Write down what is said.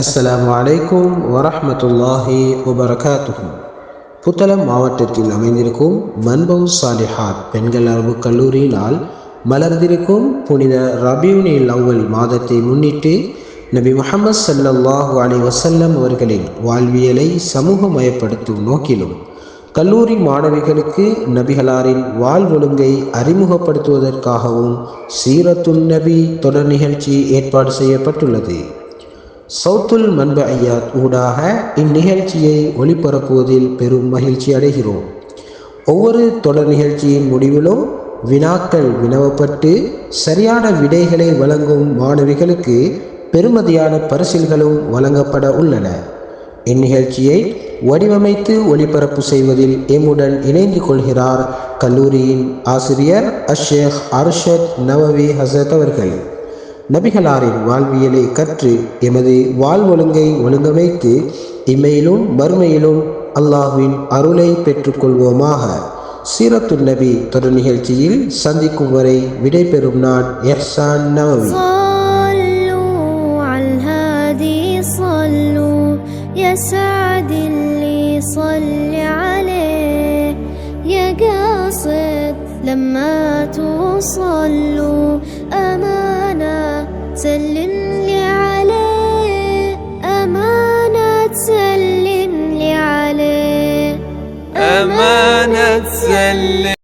அஸ்ஸலாமு வலைக்கும் வரஹ்மத்துல்லாஹி வபரகாத்துஹு. புத்தளம் மாவட்டத்தில் அமைந்திருக்கும் மன்பவு சாலிஹாத் பெண்கள் அரபு கல்லூரியினால் மலர்ந்திருக்கும் புனித ரபியூனில் அவ்வல் மாதத்தை முன்னிட்டு நபி முஹம்மது ஸல்லல்லாஹு அலி வசல்லம் அவர்களின் வாழ்வியலை சமூகமயப்படுத்தும் நோக்கிலும் கல்லூரி மாணவிகளுக்கு நபிகளாரின் வாழ்வொழுங்கை அறிமுகப்படுத்துவதற்காகவும் சீரத்துன் நபி தொடர் நிகழ்ச்சி ஏற்பாடு செய்யப்பட்டுள்ளது. சவுத்துல் மன்ப ஐயாத் ஊடாக இந்நிகழ்ச்சியை ஒளிபரப்புவதில் பெரும் மகிழ்ச்சி அடைகிறோம். ஒவ்வொரு தொடர் நிகழ்ச்சியின் முடிவிலும் வினாக்கள் வினவப்பட்டு சரியான விடைகளை வழங்கும் மாணவிகளுக்கு பெருமதியான பரிசில்களும் வழங்கப்பட உள்ளன. இந்நிகழ்ச்சியை வடிவமைத்து ஒளிபரப்பு செய்வதில் எம்முடன் இணைந்து கொள்கிறார் கல்லூரியின் ஆசிரியர் அஷேக் அர்ஷத் நவவி ஹசத் அவர்கள். நபிகளாரின் வாழ்வியலை கற்று எமது வாழ்வொழுங்கை ஒழுங்கமைத்து இம்மையிலும் மறுமையிலும் அல்லாஹுவின் அருளை பெற்றுக்கொள்வோமாக. சீரத்து நபி தொடர் நிகழ்ச்சியில் சந்திக்கும் வரை விடைபெறும் நான் எஹ்சான் நவவி يا سعد اللي صلي عليه. يا قاصد لما توصلوا أمان سلم لي عليه أمانة سلم لي عليه أمانة سلم